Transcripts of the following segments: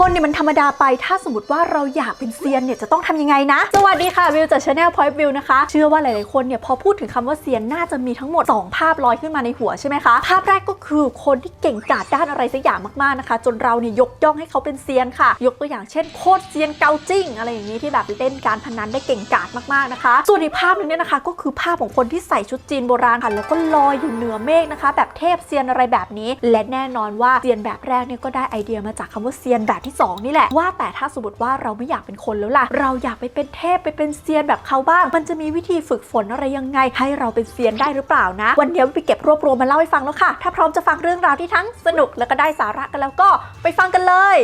คนเนี่ยมันธรรมดาไป ถ้าสมมติว่าเราอยากเป็นเซียนเนี่ยจะต้องทำยังไงนะ สวัสดีค่ะวิวจากชาแนล Point View นะคะ เชื่อว่าหลายๆคนเนี่ยพอพูดถึงคำว่าเซียนน่าจะมีทั้งหมด 2 ภาพลอยขึ้นมาในหัวใช่ไหมคะ ภาพแรกก็คือคนที่เก่งกาจด้านอะไรสักอย่างมากๆนะคะ จนเราเนี่ยยกย่องให้เขาเป็นเซียนค่ะ ยกตัวอย่างเช่นโคตรเซียนเกาจิ้งอะไรอย่างนี้ที่แบบเล่นการพนันได้เก่งกาจมากๆนะคะ ส่วนอีกภาพหนึงเนี่ยนะคะ ก็คือภาพของคนที่ใส่ชุดจีนโบราณค่ะแล้วก็ลอยอยู่เหนือเมฆนะคะ แบบเทพเซียนอะไรแบบนี้ และแน่นอนว่าเซียนแบบแรกเนี่ยก็ได้ไอเดียมาจากคำว่าเซียนแบบที่สองนี่แหละ ว่าแต่ถ้าสมมติว่าเราไม่อยากเป็นคนแล้วล่ะ เราอยากไปเป็นเทพไปเป็นเซียนแบบเขาบ้าง มันจะมีวิธีฝึกฝนอะไรยังไง ให้เราเป็นเซียนได้หรือเปล่านะ วันนี้ไปเก็บรวบรวมมาเล่าให้ฟังแล้วค่ะ ถ้าพร้อมจะฟังเรื่องราวที่ทั้งสนุกแล้วก็ได้สาระกันแล้วก็ไปฟังกันเลย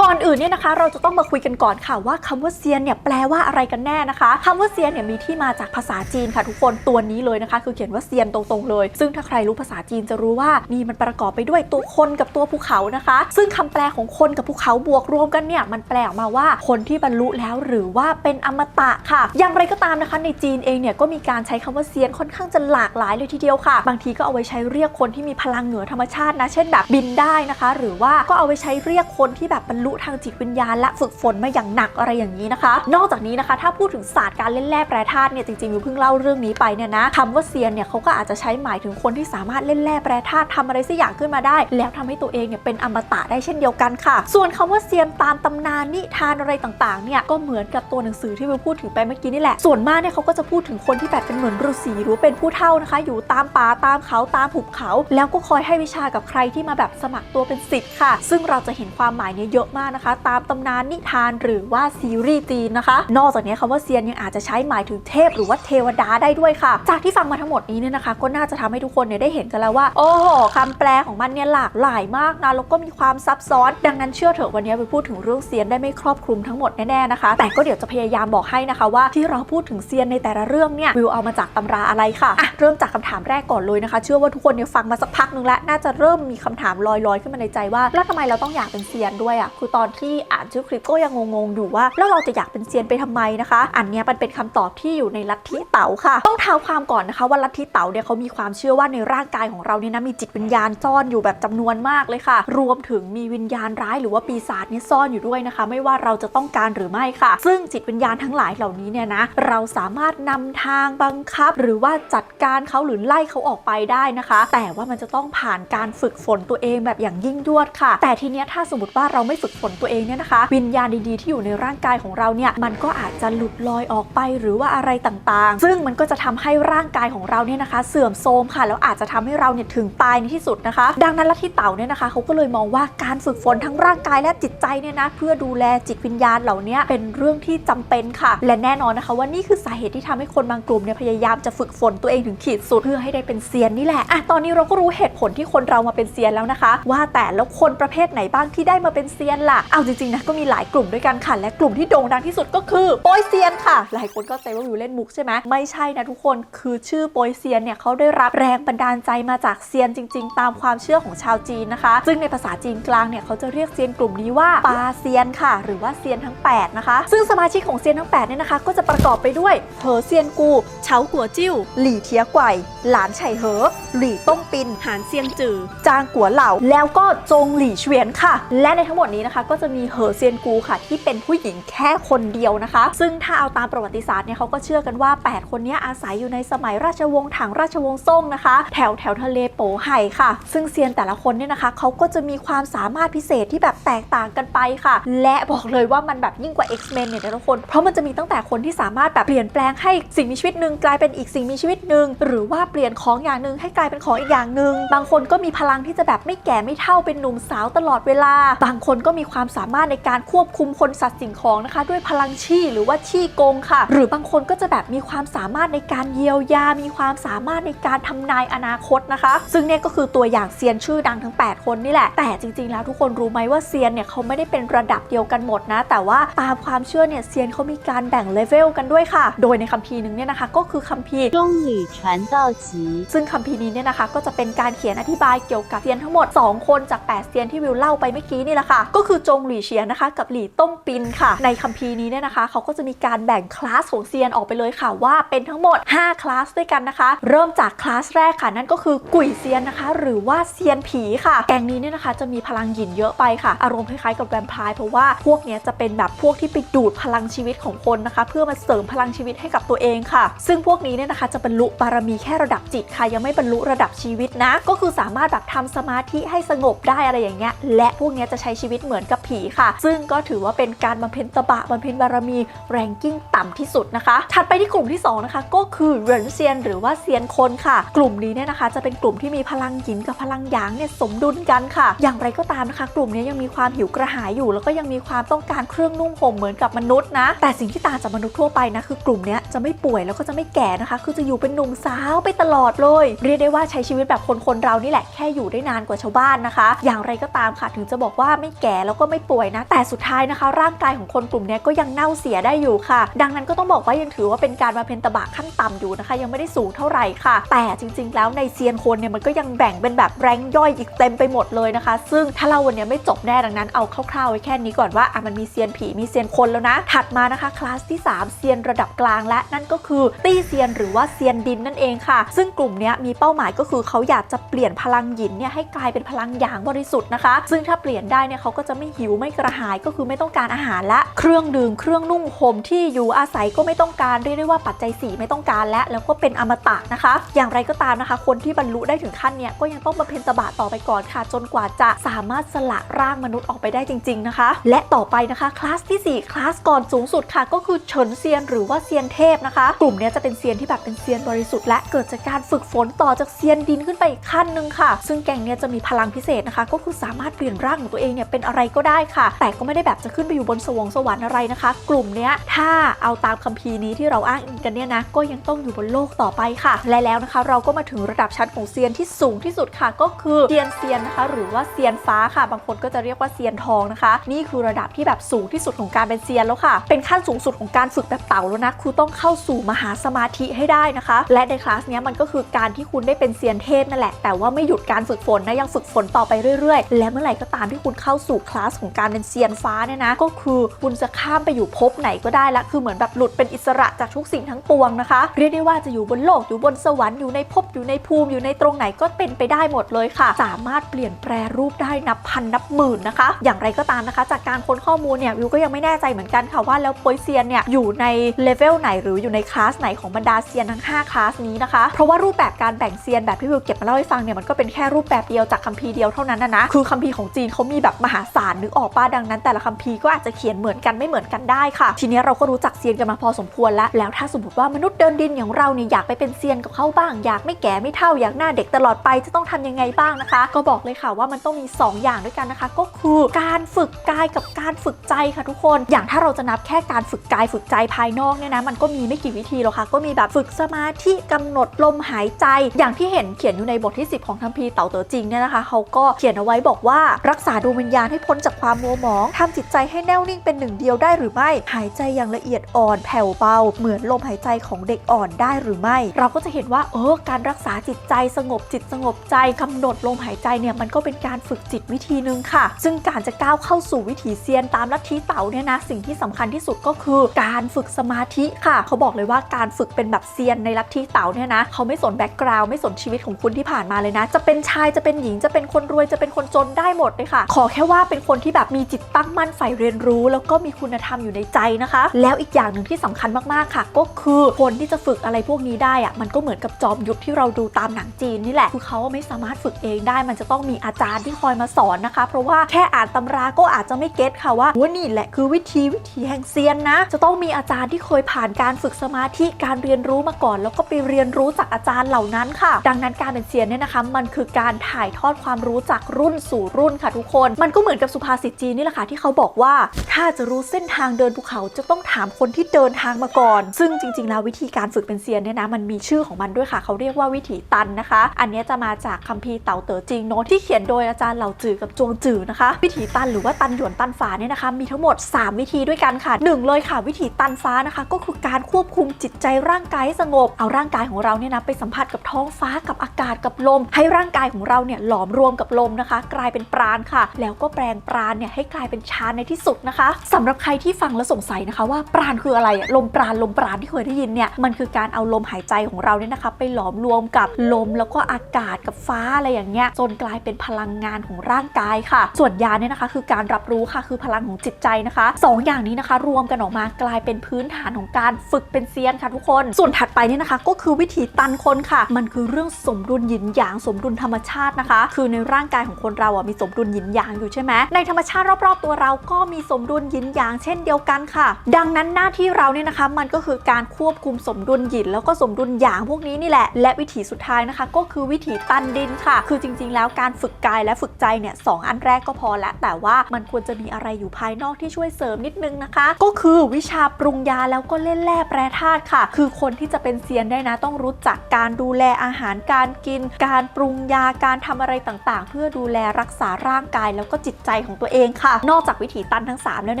ก่อนอื่นเนี่ยนะคะ เราจะต้องมาคุยกันก่อนค่ะว่าคำว่าเซียนเนี่ยแปลว่าอะไรกันแน่นะคะคำว่าเซียนเนี่ยมีที่มาจากภาษาจีนค่ะทุกคนตัวนี้เลยนะคะ คือเขียนว่าเซียนตรงๆเลย ซึ่งถ้าใครรู้ภาษาจีนจะรู้ว่านี่มันประกอบไปด้วยตัวคนกับตัวภูเขานะคะ ซึ่งคำแปลของคนกับภูเขาบวกรวมกันเนี่ยมันแปลออกมาว่าคนที่บรรลุแล้วหรือว่าเป็นอมตะค่ะ อย่างไรก็ตามนะคะ ในจีนเองเนี่ยก็มีการใช้คำว่าเซียนค่อนข้างจะหลากหลายเลยทีเดียวค่ะ บางทีก็เอาไว้ใช้เรียกคนที่มีพลังเหนือธรรมชาตินะเช่นแบบบินได้นะคะ หรือว่าก็เอาไว้ใช้เรียกคนที่แบบบรรลุทางจิตวิญญาณและฝึกฝนมาอย่างหนักอะไรอย่างนี้นะคะ นอกจากนี้นะคะ ถ้าพูดถึงศาสตร์การเล่นแร่แปรธาตุเนี่ยจริงๆวิวเพิ่งเล่าเรื่องนี้ไปเนี่ยนะคำว่าเซียนเนี่ยเขาก็อาจจะใช้หมายถึงคนที่สามารถเล่นแร่แปรธาตุทำอะไรสักอย่างขึ้นมาได้ แล้วทำให้ตัวเองเนี่ยเป็นอมตะได้เช่นเดียวกันค่ะ ส่วนคำว่าเซียนตามตำนานนิทานอะไรต่างๆเนี่ยก็เหมือนกับตัวหนังสือที่วิวพูดถึงไปเมื่อกี้นี่แหละส่วนมากเนี่ยเขาก็จะพูดถึงคนที่แบบเป็นเหมือนฤาษีหรือว่าเป็นผู้เฒ่านะคะ อยู่ตามป่าตามเขาตามหุบเขา แล้วก็คอยให้วิชากับใครที่มาแบบสมัครตัวเป็นศิษย์ค่ะ ซึ่งเราจะเห็นความหมายเนี่ยเยอะมากนะคะ ตามตำนานนิทานหรือว่าซีรีส์จีนนะคะ นอกจากนี้คำว่าเซียนยังอาจจะใช้หมายถึงเทพหรือว่าเทวดาได้ด้วยค่ะ จากที่ฟังมาทั้งหมดนี้เนี่ยนะคะ ก็น่าจะทำให้ทุกคนเนี่ยได้เห็นกันแล้วว่า โอ้โหคำแปลของมันเนี่ยหลากหลายมากนะแล้วก็มีความซับซ้อน ดังนั้นเชื่อเถอะวันนี้ไปพูดถึงเรื่องเซียนได้ไม่ครอบคลุมทั้งหมดแน่ๆนะคะ แต่ก็เดี๋ยวจะพยายามบอกให้นะคะว่าที่เราพูดถึงเซียนในแต่ละเรื่องเนี่ยวิวเอามาจากตำราอะไรค่ะอะเริ่มจากคำถามแรกก่อนเลยนะคะ เชื่อว่าทุกคนเนี่ยฟังมาสักพักหนึงแล้วน่าจะเริ่มมีคำถามลอยๆ ขึ้นมาในใจว่าแล้วทำไมเราต้องอยากเป็นเซียนด้วยอะคือตอนที่อ่านชื่อคลิปก็ยังงงๆอยู่ว่า แล้วเราจะอยากเป็นเซียนไปทำไมนะคะ อันนี้มันเป็นคำตอบที่อยู่ในลัทธิเต๋าค่ะ ต้องเท้าความก่อนนะคะว่าลัทธิเต๋าเนี่ยเขามีความเชื่อว่าในร่างกายของเราเนี่ยนะมีจิตวิญญาณซ่อนอยู่แบบจำนวนมากเลยค่ะ รวมถึงมีวิญญาณร้ายหรือว่าปีศาจเนี่ยซ่อนอยู่ด้วยนะคะ ไม่ว่าเราจะต้องการหรือไม่ค่ะ ซึ่งจิตวิญญาณทั้งหลายเหล่านี้เนี่ยนะเราสามารถนำทางบังคับ หรือว่าจัดการเขาหรือไล่เขาออกไปได้นะคะ แต่ว่ามันจะต้องผ่านการฝึกฝนตัวเองแบบอย่างยิ่งยวดค่ะ แต่ทีเนี้ยถ้าสมมติว่าเราไม่ฝึกฝนตัวเองเนี่ยนะคะ วิญญาณดีๆ ที่อยู่ในร่างกายของเราเนี่ยมันก็อาจจะหลุดลอยออกไปหรือว่าอะไรต่างๆ ซึ่งมันก็จะทำให้ร่างกายของเราเนี่ยนะคะ เสื่อมโทรมค่ะแล้วอาจจะทำให้เราเนี่ยถึงตายในที่สุดนะคะ ดังนั้นลัทธิเต่าเนี่ยนะคะเขาก็เลยมองว่าการฝึกฝนทั้งร่างกายและจิตใจเนี่ยนะเพื่อดูแลจิตวิญญาณเหล่านี้เป็นเรื่องที่จำเป็นค่ะ และแน่นอนนะคะ ว่านี่คือสาเหตุที่ทำให้คนบางกลุ่มเนี่ยพยายามจะฝึกฝนตัวเองถึงขีดสุดเพื่อให้ได้เป็นเซียนนี่แหละอะตอนนี้เราก็รู้เหตุผลที่คนเรามาเป็นเซียนแล้วนะคะ ว่าแต่แล้วคนประเภทไหนบ้างที่ได้มาเป็นเซียนล่ะ เอาจริงๆนะก็มีหลายกลุ่มด้วยกันค่ะ และกลุ่มที่โด่งดังที่สุดก็คือโปยเซียนค่ะ หลายคนก็ใจว่าวิวเล่นมุกใช่ไหมไม่ใช่นะทุกคนคือชื่อโปยเซียนเนี่ยเขาได้รับแรงบันดาลใจมาจากเซียนจริง ๆ ตามความเชื่อของชาวจีนนะคะ ซึ่งในภาษาจีนกลางเนี่ยเขาจะเรียกเซียนกลุ่มนี้ว่าปาเซียนค่ะ หรือว่าเซียนทั้ง 8 นะคะ ซึ่งสมาชิกของเซียนทั้ง8เนี่ยนะคะ ก็จะประกอบไปด้วยเหอเซียนกูเฉากัวจิ้ว หลี่เทียกวยหลานไฉเหอ หลี่ต้งปินหานเซียงจือ จางกัวเหล่า แล้วก็จงหลี่เฉวียนค่ะ และในทั้งหมดนี้นะคะก็จะมีเหอเซียนกูค่ะ ที่เป็นผู้หญิงแค่คนเดียวนะคะ ซึ่งถ้าเอาตามประวัติศาสตร์เนี่ยเขาก็เชื่อกันว่า 8 คนนี้อาศัยอยู่ในสมัยราชวงศ์ถังราชวงศ์ซ่งนะคะ แถวแถวทะเลโปไห่ค่ะ ซึ่งเซียนแต่ละคนเนี่ยนะคะเขาก็จะมีความสามารถพิเศษที่แบบแตกต่างกันไปค่ะ และบอกเลยว่ามันแบบยิ่งกว่า X-Men เนี่ยทุกคน เพราะมันจะมีตั้งแต่คนที่สามารถแบบเปลี่ยนแปลงให้สิ่งมีชีวิตหนึ่งกลายเป็นอีกสิ่งมีชีวิตหนึ่งหรือว่าเปลี่ยนของอย่างหนึ่งให้กลายเป็นของอีกอย่างหนึ่งบางคนก็มีพลังที่จะแบบไม่แก่ไม่เท่าเป็นหนุ่มสาวตลอดเวลา บางคนก็มีความสามารถในการควบคุมคนสัตว์สิ่งของนะคะ ด้วยพลังชี่หรือว่าชี่โกงค่ะ หรือบางคนก็จะแบบมีความสามารถในการเยียวยา มีความสามารถในการทำนายอนาคตนะคะ ซึ่งเนี่ยก็คือตัวอย่างเซียนชื่อดังทั้ง 8 คนนี่แหละ แต่จริงๆ แล้วทุกคนรู้ไหมว่าเซียนเนี่ยเขาไม่ได้เป็นระดับเดียวกันหมดนะ แต่ว่าตามความเชื่อเนี่ยเซียนเขามีการแบ่งเลเวลกันด้วยค่ะ โดยในคัมภีร์หนึ่งเนี่ยนะคะ ก็คือคัมภีร์ 中吕传道集 ซึ่งคัมภีร์นี้เนี่ยนะคะ ก็จะเป็นการเขียนอธิบายเกี่ยวกับเซียนทั้งหมด 2 คนจาก 8 เซียนที่วิวเล่าไปเมื่อกี้นี่แหละค่ะ ก็คือ คือจงหลี่เฉียนนะคะ กับหลี่ต้งปินค่ะ ในคัมภีร์นี้เนี่ยนะคะเขาก็จะมีการแบ่งคลาสของเซียนออกไปเลยค่ะว่าเป็นทั้งหมด 5 คลาสด้วยกันนะคะ เริ่มจากคลาสแรกค่ะ นั่นก็คือกุยเซียนนะคะ หรือว่าเซียนผีค่ะ แกงนี้เนี่ยนะคะ จะมีพลังหยินเยอะไปค่ะ อารมณ์คล้ายๆกับแวมไพร์เพราะว่าพวกนี้จะเป็นแบบพวกที่ไปดูดพลังชีวิตของคนนะคะ เพื่อมาเสริมพลังชีวิตให้กับตัวเองค่ะ ซึ่งพวกนี้เนี่ยนะคะจะบรรลุบารมีแค่ระดับจิตค่ะ ยังไม่บรรลุระดับชีวิตนะ ก็คือสามารถแบบทำสมาธิให้สงบได้อะไรอย่างเงี้ยและพวกนี้จะใช้ชีวิตเหมือนมือนกับผีค่ะ ซึ่งก็ถือว่าเป็นการบำเพ็ญตบะบำเพ็ญบารมีแรงกิ้งต่ำที่สุดนะคะ ถัดไปที่กลุ่มที่สองนะคะก็คือเหรินเซียนหรือว่าเซียนคนค่ะ กลุ่มนี้เนี่ยนะคะ จะเป็นกลุ่มที่มีพลังหยินกับพลังหยางเนี่ยสมดุลกันค่ะ อย่างไรก็ตามนะคะ กลุ่มนี้ยังมีความหิวกระหายอยู่ แล้วก็ยังมีความต้องการเครื่องนุ่งห่มเหมือนกับมนุษย์นะ แต่สิ่งที่ต่างจากมนุษย์ทั่วไปนะคือกลุ่มนี้จะไม่ป่วยแล้วก็จะไม่แก่นะคะ คือจะอยู่เป็นหนุ่มสาวไปตลอดเลย เรียกได้ว่าใช้ชีวิตแบบคนคนๆเรานี่แหละแค่อยู่ได้นานกว่าชาวบ้านนะคะ อย่างไรก็ตามค่ะถึงจะบอกว่าไม่แก่แล้วก็ไม่ป่วยนะ แต่สุดท้ายนะคะ ร่างกายของคนกลุ่มนี้ก็ยังเน่าเสียได้อยู่ค่ะ ดังนั้นก็ต้องบอกว่ายังถือว่าเป็นการมาเพนตบะขั้นต่ำอยู่นะคะ ยังไม่ได้สูงเท่าไหร่ค่ะ แต่จริง ๆ แล้วในเซียนคนเนี่ยมันก็ยังแบ่งเป็นแบบแรงย่อยอีกเต็มไปหมดเลยนะคะ ซึ่งถ้าเราวันนี้ไม่จบแน่ดังนั้นเอาคร่าวๆไว้แค่นี้ก่อนว่าอะมันมีเซียนผีมีเซียนคนแล้วนะ ถัดมานะคะคลาสที่สามเซียนระดับกลางและนั่นก็คือตี้เซียนหรือว่าเซียนดินนั่นเองค่ะ ซึ่งกลุ่มเนี้ยมีเป้าหมายก็คือเขาอยากจะเปลี่ยนพลังหยินเนี่ยให้กลายเป็นพลังหยางบริสุทธิ์นะคะ ซึ่งถ้าเปลี่ยนได้เนี่ยเขาก็จะไม่หิวไม่กระหายก็คือไม่ต้องการอาหารและเครื่องดื่มเครื่องนุ่งห่มที่อยู่อาศัยก็ไม่ต้องการเรียกได้ว่าปัจจัยสี่ไม่ต้องการและแล้วก็เป็นอมตะนะคะ อย่างไรก็ตามนะคะ คนที่บรรลุได้ถึงขั้นเนี้ยก็ยังต้องบำเพ็ญตบะต่อไปก่อนค่ะ จนกว่าจะสามารถสละร่างมนุษย์ออกไปได้จริง ๆนะคะ และต่อไปนะคะคลาสทีสี่4คลาสก่อนสูงสุดค่ะ ก็คือเฉินเซียนหรือว่าเซียนเทพนะคะ กลุ่มนี้จะเป็นเซียนที่แบบเป็นเซียนบริสุทธิ์และเกิดจากการฝึกฝนต่อจากเซียนดินขึ้นไปอีกขั้นหนึ่งค่ะ ซึ่งแก่งเนี้ยจะมีพลังพิเศษนะคะ ก็คือสามารถเปลี่ยนร่างของตัวเองเนี่ยเป็นอะไรก็ได้ค่ะ แต่ก็ไม่ได้แบบจะขึ้นไปอยู่บนสวงสวรรค์อะไรนะคะ กลุ่มเนี้ยถ้าเอาตามคัมภีร์นี้ที่เราอ้างอิงกันเนี่ยนะก็ยังต้องอยู่บนโลกต่อไปค่ะ และแล้วนะคะ เราก็มาถึงระดับชั้นของเซียนที่สูงที่สุดค่ะ ก็คือเซียนเซียนนะคะ หรือว่าเซียนฟ้าค่ะ บางคนก็จะเรียกว่าเซียนทองนะคะ นี่คือระดับที่แบบสูงที่สุดของการเป็นเซียนแล้วค่ะ เป็นขั้นสูงสุดของการฝึกแบบเต่าแล้วนะคือต้องเข้าสู่มหาสมาธิให้ได้นะคะ และในคลาสเนี้ยมันก็คือการที่คุณได้เป็นเซียนเทพนั่นแหละแต่ว่าไม่หยุดการฝึกฝนนะยังฝึกฝนต่อไปเรื่อยๆ และเมื่อไหร่ก็ตามที่คุณเข้าสู่คลาสของการเป็นเซียนฟ้าเนี่ยนะ ก็คือคุณจะข้ามไปอยู่ภพไหนก็ได้ละคือเหมือนแบบหลุดเป็นอิสระจากทุกสิ่งทั้งปวงนะคะ เรียกได้ว่าจะอยู่บนโลกอยู่บนสวรรค์อยู่ในภพอยู่ในภูมิอยู่ในตรงไหนก็เป็นไปได้หมดเลยค่ะ สามารถเปลี่ยนแปรรูปได้นับพันนับหมื่นนะคะ อย่างไรก็ตามนะคะ จากการค้นข้อมูลเนี่ยวิวก็ยังไม่แน่ใจเหมือนกันค่ะว่าแล้วโปยเซียนเนี่ยอยู่ในเลเวลไหนหรืออยู่ในคลาสไหนของบรรดาเซียนทั้ง5คลาสนี้นะคะ เพราะว่ารูปแบบการแบ่งเซียนแบบที่วิวเก็บมาเล่าให้ฟังเนี่ยมันก็เป็นแค่รูปแบบเดียวจากคัมภีร์เดียวเท่านั้นนะนะคือคัมภีร์ของจีนเขามีแบบมหาศาลนึกออกป้าดังนั้น แต่ละคัมภีร์ก็อาจจะเขียนเหมือนกันไม่เหมือนกันได้ค่ะ ทีนี้เราก็รู้จักเซียนกันมาพอสมควรแล้ว แล้วถ้าสมมติว่ามนุษย์เดินดินอย่างเราเนี่ยอยากไปเป็นเซียนกับเขาบ้าง อยากไม่แก่ไม่เท่าอยากหน้าเด็กตลอดไปจะต้องทำยังไงบ้างนะคะ ก็บอกเลยค่ะว่ามันต้องมี 2 อย่างด้วยกันนะคะ ก็คือการฝึกกายกับการฝึกใจค่ะทุกคน อย่างถ้าเราจะนับแค่การฝึกกายฝึกใจภายนอกเนี่ยนะมันก็มีไม่กี่วิธีหรอกค่ะ ก็มีแบบฝึกสมาธิกำหนดลมหายใจ อย่างที่เห็นเขียนอยู่ในบทที่ 10 ของคัมภีร์เต่าเต๋อจริงเนี่ยนะคะเขาก็เขียนเอาไว้บอกว่ารักษาดวงวิญญาณให้พ้นจากความมัวหมองทำจิตใจให้แน่วนิ่งเป็นหนึ่งเดียวได้หรือไม่ หายใจอย่างละเอียดอ่อนแผ่วเบา เหมือนลมหายใจของเด็กอ่อนได้หรือไม่ เราก็จะเห็นว่าเออการรักษาจิตใจสงบจิตสงบใจกำหนดลมหายใจเนี่ยมันก็เป็นการฝึกจิตวิธีหนึ่งค่ะ ซึ่งการจะก้าวเข้าสู่วิถีเซียนตามลัทธิเต๋าเนี่ยนะสิ่งที่สำคัญที่สุดก็คือ การฝึกสมาธิค่ะ เขาบอกเลยว่าการฝึกเป็นแบบเซียนในลัทธิเต๋าเนี่ยนะเขาไม่สนแบ็กกราวไม่สนชีวิตของคุณที่ผ่านมาเลยนะ จะเป็นชายจะเป็นหญิงจะเป็นคนรวยจะเป็นคนจนได้หมดเลยค่ะ ขอแค่ว่าเป็นคนที่แบบมีจิตตั้งมั่นใฝ่เรียนรู้ แล้วก็มีคุณธรรมอยู่ในใจนะคะ แล้วอีกอย่างหนึ่งที่สำคัญมากๆค่ะ ก็คือคนที่จะฝึกอะไรพวกนี้ได้อะมันก็เหมือนกับจอมยุทธที่เราดูตามหนังจีนนี่แหละคือเขาไม่สามารถฝึกเองได้ มันจะต้องมีอาจารย์ที่คอยมาสอนนะคะ เพราะว่าแค่อ่านตำราก็อาจจะไม่เก็ตค่ะว่าว่านี่แหละคือวิธีวิธีแห่งเซียนนะ จะต้องมีอาจารย์ที่เคยผ่านการฝึกสมาธิการเรียนรู้มาก่อน แล้วก็ไปเรียนรู้จากอาจารย์เหล่านั้นค่ะ ดังนั้นการเป็นเซียนเนี่ยนะคะ มันคือการถ่ายทอดความรู้จากรุ่นสู่รุ่นค่ะทุกคน มันก็เหมือนกับสุภาษิตจีนนี่แหละค่ะที่เขาบอกว่า ถ้าจะรู้เส้นทางเดินภูเขาจะต้องถามคนที่เดินทางมาก่อน ซึ่งจริง ๆ แล้ววิธีการฝึกเป็นเซียนเนี่ยนะมันมีชื่อของมันด้วยค่ะ เขาเรียกว่าวิถีตันนะคะ อันนี้จะมาจากคัมภีร์เต่าเต๋อจริงโน้ที่เขียนโดยอาจารย์เหล่าจือกับจวงจือนะคะ วิถีตันหรือว่าตันหยวนตันฝาเนี่ยนะคะมีทั้งหมด 3 วิธีด้วยกันค่ะหนึ่งเลยค่ะ วิถีตันฟ้านะคะ ก็คือการควบคุมจิตใจร่างกายให้สงบเอาร่างกายของเราเนี่ยนะไปสัมผัสกับท้องฟ้ากับอากาศกับลม ให้ร่างกายของเราเนี่ยหลอมรวมกับลมนะคะ กลายเป็นปราณค่ะ แล้วก็แปลงปราณเนี่ยให้กลายเป็นชานในที่สุดนะคะสำหรับใครที่ฟังแล้วสงสัยนะคะ ว่าปราณคืออะไรลมปราณลมปราณที่เคยได้ยินเนี่ยมันคือการเอาลมหายใจของเราเนี่ยนะคะไปหลอมรวมกับลมแล้วก็อากาศกับฟ้าอะไรอย่างเงี้ยจนกลายเป็นพลังงานของร่างกายค่ะ ส่วนยาเนี่ยนะคะคือการรับรู้ค่ะคือพลังของจิตใจนะคะสองอย่างนี้นะคะ รวมกันออกมากลายเป็นพื้นฐานของการฝึกเป็นเซียนค่ะทุกคน ส่วนถัดไปเนี่ยนะคะ ก็คือวิธีตันคนค่ะ มันคือเรื่องสมดุลหยินหยางสมดุลธรรมชาตินะคะ คือในร่างกายของคนเราอะมีสมดุลหยินหยางอยู่ใช่ไหมในธรรมชาติรอบ ๆ ตัวเราก็มีสมดุลหยินหยางเช่นเดียวกันค่ะ ดังนั้นหน้าที่เราเนี่ยนะคะ มันก็คือการควบคุมสมดุลหยินแล้วก็สมดุลหยางพวกนี้นี่แหละ และวิธีสุดท้ายนะคะ ก็คือวิธีตันดินค่ะ คือจริง ๆ แล้วการฝึกกายและฝึกใจเนี่ยสองอันแรกก็พอแล้วแต่ว่ามันควรจะมีอะไรอยู่ภายนอกที่ช่วยเสริมนิดนึงนะคะ ก็คือวิชาปรุงยาแล้วก็เล่นแร่แปรธาตุค่ะ คือคนที่จะเป็นเซียนได้นะต้องรู้จักการดูแลอาหารการกิน การปรุงยาการทำอะไรต่างๆ เพื่อดูแลรักษาร่างกายแล้วก็จิตใจของตัวเองค่ะ นอกจากวิถีตันทั้ง 3 แล้วเ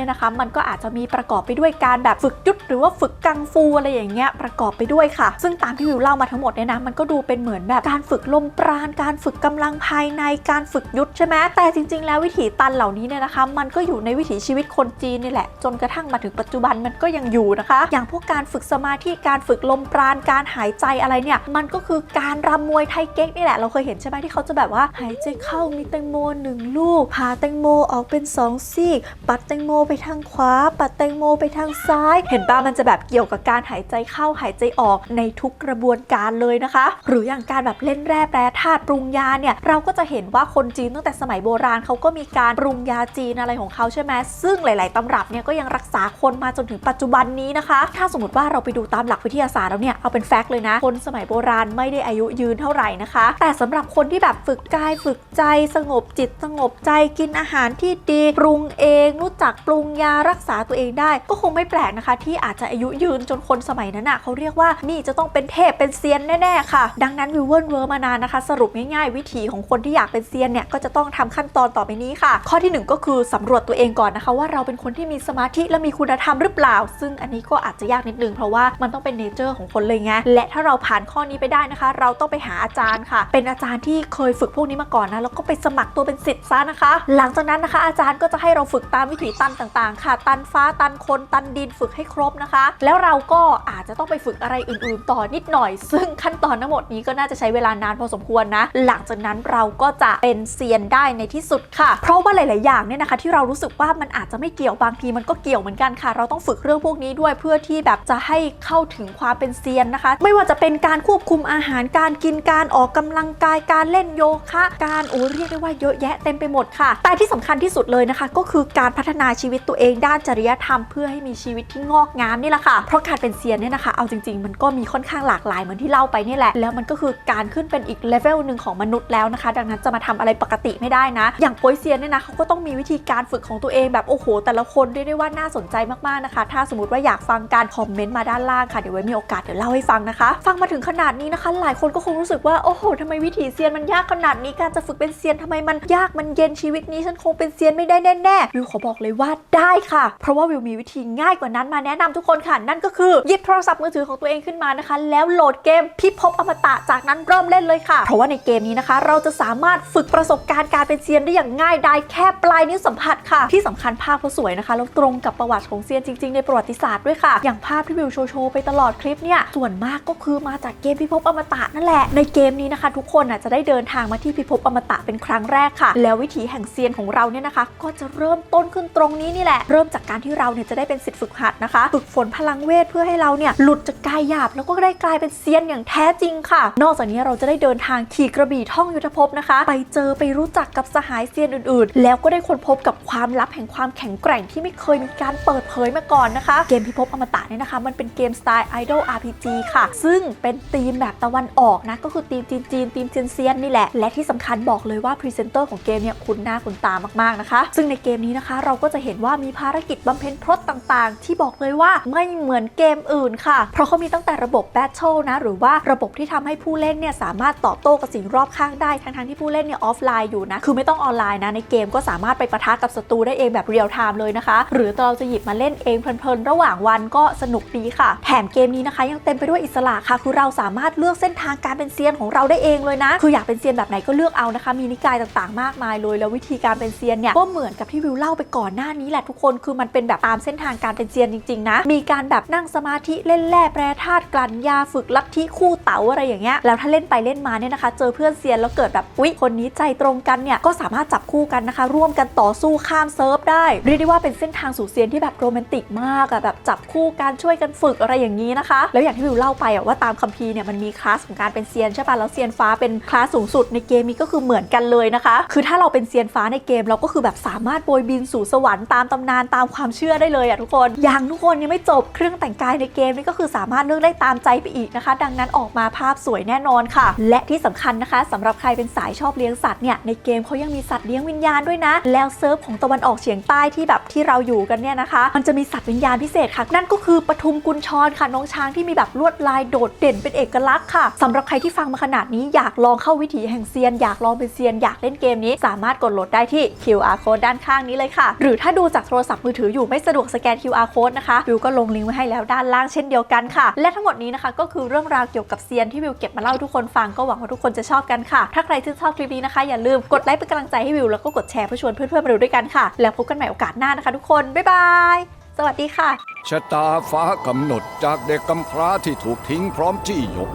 นี่ยนะคะ มันก็อาจจะมีประกอบไปด้วยการแบบฝึกยุทธหรือว่าฝึกกังฟูอะไรอย่างเงี้ยประกอบไปด้วยค่ะ ซึ่งตามที่วิวเล่ามาทั้งหมดเนี่ยนะมันก็ดูเป็นเหมือนแบบการฝึกลมปราณการฝึกกำลังภายในการฝึกยุทธใช่ไหมแต่จริง ๆ แล้ววิถีตันเหล่านี้เนี่ยนะคะ มันก็อยู่ในวิถีชีวิตคนจีนนี่แหละ จนกระทั่งมาถึงปัจจุบันมันก็ยังอยู่นะคะ อย่างพวกการฝึกสมาธิการฝึกลมปราณการหายใจอะไรเนี่ยมันก็คือการรำมวยไทยเก๊กนี่แหละเราเคยเห็นใช่ไหมที่เขาจะแบบว่าหายใจเข้ามีแตงโมหนึ่งลูกพาแตงโมออกเป็นสองซีก ปัดแตงโมไปทางขวา ปัดแตงโมไปทางซ้าย เห็นป่ะมันจะแบบเกี่ยวกับการหายใจเข้าหายใจออกในทุกกระบวนการเลยนะคะ หรืออย่างการแบบเล่นแร่แปรธาตุปรุงยาเนี่ยเราก็จะเห็นว่าคนจีนตั้งแต่สมัยโบราณเขาก็มีการปรุงยาจีนอะไรของเขาใช่ไหมซึ่งหลาย ๆตำรับเนี่ยก็ยังรักษาคนมาจนถึงปัจจุบันนี้นะคะ ถ้าสมมติว่าเราไปดูตามหลักวิทยาศาสตร์แล้วเนี่ยเอาเป็นแฟกต์เลยนะ คนสมัยโบราณไม่ได้อายุยืนเท่าไหร่นะคะ แต่สำหรับคนที่แบบฝึกกายฝึกใจสงบจิตสงบใจกินอาหารที่ดีปรุงเอง รู้จักปรุงยารักษาตัวเองได้ ก็คงไม่แปลกนะคะ ที่อาจจะอายุยืนจนคนสมัยนั้นน่ะเขาเรียกว่านี่จะต้องเป็นเทพเป็นเซียนแน่ๆค่ะ ดังนั้นวิวเวิร์นเวอร์มานานนะคะ สรุปง่ายๆ วิธีของคนที่อยากเป็นเซียนเนี่ยก็จะต้องทำขั้นตอนต่อไปนี้ค่ะ ข้อที่หนึ่งก็คือสำรวจตัวเองก่อนนะคะ ว่าเราเป็นคนที่มีสมาธิและมีคุณธรรมหรือเปล่า ซึ่งอันนี้ก็อาจจะยากนิดนึงเพราะว่ามันต้องเป็นเนเจอร์ของคนเลยไงและถ้าเราผ่านข้อนี้ไปได้นะคะ เราต้องไปหาอาจารย์ค่ะ เป็นอาจารย์ที่เคยฝึกพวกนี้มาก่อนนะแล้วก็ไปสมัครตัวเป็นศิษย์ซะนะคะ หลังจากนั้นนะคะ อาจารย์ก็จะให้เราฝึกตามวิถีตันต่างๆ ค่ะ ตันฟ้าตันคนตันดินฝึกให้ครบนะคะ แล้วเราก็อาจจะต้องไปฝึกอะไรอื่น ๆ ต่อนิดหน่อย ซึ่งขั้นตอนทั้งหมดนี้ก็น่าจะใช้เวลานานพอสมควรนะ หลังจากนั้นเราก็จะเป็นเซียนได้ในที่สุดค่ะ เพราะว่าหลาย ๆ อย่างเนี่ยนะคะ ที่เรารู้สึกว่ามันอาจจะไม่เกี่ยวบางทีมันก็เกี่ยวเหมือนกันค่ะ เราต้องฝึกเรื่องพวกนี้ด้วยเพื่อที่แบบจะให้เข้าถึงความเป็นเซียนนะคะ ไม่ว่าจะเป็นการควบคุมอาหารการกินการออกกำลังกายการเล่นโยคะ การโอ้เรียกได้ว่าเยอะแยะเต็มไปหมดค่ะแต่ที่สำคัญที่สุดเลยนะคะ ก็คือการพัฒนาชีวิตตัวเองด้านจริยธรรม เพื่อให้มีชีวิตที่งอกงามนี่แหละค่ะ เพราะการเป็นเซียนเนี่ยนะคะ เอาจริง ๆ มันก็มีค่อนข้างหลากหลายเหมือนที่เล่าไปนี่แหละ แล้วมันก็คือการขึ้นเป็นอีกเลเวลหนึ่งของมนุษย์แล้วนะคะ ดังนั้นจะมาทำอะไรปกติไม่ได้นะ อย่างโปยเซียนเนี่ยนะเขาก็ต้องมีวิธีการฝึกของตัวเองแบบโอ้โห แต่ละคนเรียกได้ว่าน่าสนใจมากๆนะคะ ถ้าสมมติว่าอยากฟังการคอมเมนต์มาด้านล่างค่ะเดี๋ยวไว้มีโอกาสเดี๋ยวเล่าให้ฟังนะคะ ฟังมาถึงขนาดนี้นะคะ หลายคนก็คงรู้สึกว่าโอ้โหทำไมวิถีเซียนมันยากขนาดนี้การจะฝึกเป็นเซียนทำไมมันยากมันเย็นชีวิตนี้ฉันคงเป็นเซียนไม่ได้แน่ๆวิวขอบอกเลยว่าได้ค่ะ เพราะว่าวิวมีวิธีง่ายกว่านั้นมาแนะนำทุกคนค่ะ นั่นก็คือหยิบโทรศัพท์มือถือของตัวเองขึ้นมานะคะ แล้วโหลดเกมพิภพอมตะจากนั้นเริ่มเล่นเลยค่ะ เพราะว่าในเกมนี้นะคะ เราจะสามารถฝึกประสบการณ์การเป็นเซียนได้อย่างง่ายดายแค่ปลายนิ้วสัมผัสค่ะ ที่สำคัญภาพเขาสวยนะคะแล้วตรงกับประวัติของเซียนจริงๆ ในประวัติศาสตร์ด้วยค่ะ อย่างภาพที่วิวโชว์โชว์ไปตลอดคลิปเนี่ยส่วนมากก็คือมาจากเกมพิภพอมตะนั่นแหละในเกมนี้นะคะ ทุกคนอะจะได้เดินทางมาที่พิภพอมตะเป็นครั้งแรกค่ะ แล้ววิถีแห่งเซียนของเราเนี่ยนะคะ ก็จะเริ่มต้นขึ้นตรงนี้นี่แหละ เริ่มจากการที่เราเนี่ยจะได้เป็นศิษย์ฝึกหัดนะคะฝึกฝนพลังเวทเพื่อให้เราเนี่ยหลุดจากกายหยาบแล้วก็ได้กลายเป็นเซียนอย่างแท้จริงค่ะ นอกจากนี้เราจะได้เดินทางขี่กระบี่ท่องยุทธภพนะคะ ไปเจอไปรู้จักกับสหายเซียนอื่นๆ แล้วก็ได้ค้นพบกับความลับแห่งความแข็งแกร่งที่ไม่เคยมีการเปิดเผยมาก่อนนะคะ เกมพิภพอมตะเนี่ยนะคะ มันเป็นเกมสไตล์ Idol RPG ค่ะ ซึ่งเป็นธีมแบบตะวันออกนะก็คือธีมจีนจีนธีมเซียนเซียนนี่แหละและที่สำคัญบอกเลยว่าพรีเซนเตอร์ของเกมเนี่ยคุ้นหน้าคุ้นตามากๆนะคะ ซึ่งในเกมนี้นะคะ เราก็จะเห็นว่ามีภารกิจบำเพ็ญพรตต่างๆ ที่บอกเลยว่าไม่เหมือนเกมอื่นค่ะ เพราะเขามีตั้งแต่ระบบแบทเทิลนะ หรือว่าระบบที่ทำให้ผู้เล่นเนี่ยสามารถตอบโต้กับสิ่งรอบข้างได้ทั้งๆที่ผู้เล่นเนี่ยออฟไลน์อยู่นะ คือไม่ต้องออนไลน์นะในเกมก็สามารถไปปะทะกับศัตรูได้เองแบบเรียลไทม์เลยนะคะ หรือเราจะหยิบมาเล่นเองเพลินๆระหว่างวันก็สนุกดีค่ะ แถมเกมนี้นะคะ ยังเต็มไปด้วยอิสระค่ะ คือเราสามารถเลือกเส้นทางการเป็นเซียนของเราได้เองเลยนะ คืออยากเป็นเซียนแบบไหนก็เลือกเอานะคะ มีนิกายต่างๆ มากมายเลย แล้ววิธีการเป็นเซียนเนี่ยก็เหมือนกับที่วิวเล่าไปก่อนหน้านี้แหละทุกคนคือมันเป็นแบบตามเส้นทางการเป็นเซียนจริงๆนะมีการแบบนั่งสมาธิเล่นแร่แปรธาตุกลั่นยาฝึกลัทธิคู่เต๋าอะไรอย่างเงี้ยแล้วถ้าเล่นไปเล่นมาเนี่ยนะคะ เจอเพื่อนเซียนแล้วเกิดแบบอุ๊ยคนนี้ใจตรงกันเนี่ยก็สามารถจับคู่กันนะคะ ร่วมกันต่อสู้ข้ามเซิร์ฟได้เรียกได้ว่าเป็นเส้นทางสู่เซียนที่แบบโรแมนติกมากอะแบบจับคู่กันช่วยกันฝึกอะไรอย่างนี้นะคะ แล้วอย่างที่วิวเล่าไปอะว่าตามคัมภีร์เนี่ยมันมีคลาสของการเป็นเซียนใช่ป่ะแล้วเซียนฟ้าเป็นคลาสสูงสุดในเกมนี้ก็คือเหมือนกันเลยนะคะ คือถ้าเราเป็นเซียนฟ้าในเกมเราก็คือแบบสามารถโบยบินสู่สวรรค์ตามตำนานตามความเชื่อได้เลยอะทุกคนยังทุกคนยังไม่จบเครื่องแต่งกายในเกมนี่ก็คือสามารถเลือกได้ตามใจไปอีกนะคะ ดังนั้นออกมาภาพสวยแน่นอนค่ะ และที่สำคัญนะคะสำหรับใครเป็นสายชอบเลี้ยงสัตว์เนี่ยในเกมเขายังมีสัตว์เลี้ยงวิญญาณด้วยนะ แล้วเซิร์ฟของตะวันออกเฉียงใต้ที่แบบที่เราอยู่กันเนี่ยนะคะ มันจะมีสัตว์วิญญาณพิเศษค่ะ นั่นก็คือปทุมกุญชรค่ะน้องช้างที่มีแบบลวดลายโดดเด่นเป็นเอกลักษณ์ค่ะสำหรับใครที่ฟังมาขนาดนี้อยากลองเข้าวิถีแห่งเซียน อยากลองเป็นเซียนอยากเล่นเกมนี้สามารถกดโหลดได้ที่ QR code ด้านข้างนี้เลยค่ะ หรือถ้าดูจากโทรศัพท์มือถืออยู่ไม่สะดวกสแกน QR code นะคะวิวก็ลงลิงก์ไว้ให้แล้วด้านล่างเช่นเดียวกันค่ะ และทั้งหมดนี้นะคะ ก็คือเรื่องราวเกี่ยวกับเซียนที่วิวเก็บมาเล่าทุกคนฟังก็หวังว่าทุกคนจะชอบกันค่ะ ถ้าใครชื่นชอบคลิปนี้นะคะอย่าลืมกดไลค์เป็นกำลังใจให้วิวแล้วก็กดแชร์เพื่อชวนเพื่อนๆมาดูด้วยกันค่ะ แล้วพบกันใหม่โอกาสหน้านะคะ ทุกคนบ๊ายบายสวัสดีค่ะชะตาฟ้ากำหนดจากเด็กกำพร้าที่ถูกทิ้งพร้อมจี้หยก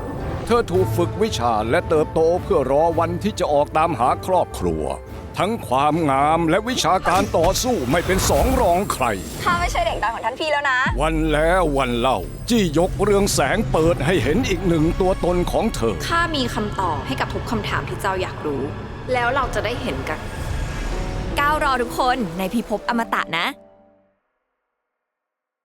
เธอถูกฝึกวิชาและเติบโตเพื่อรอวันที่จะออกตามหาครอบครัว ทั้งความงามและวิชาการต่อสู้ไม่เป็นสองรองใคร ข้าไม่ใช่เด็กดังของท่านพี่แล้วนะ วันแล้ววันเล่า จี้หยกเรืองแสงเปิดให้เห็นอีกหนึ่งตัวตนของเธอ ข้ามีคำตอบให้กับทุกคำถามที่เจ้าอยากรู้ แล้วเราจะได้เห็นกัน ก้าวรอทุกคนในพิภพอมตะนะ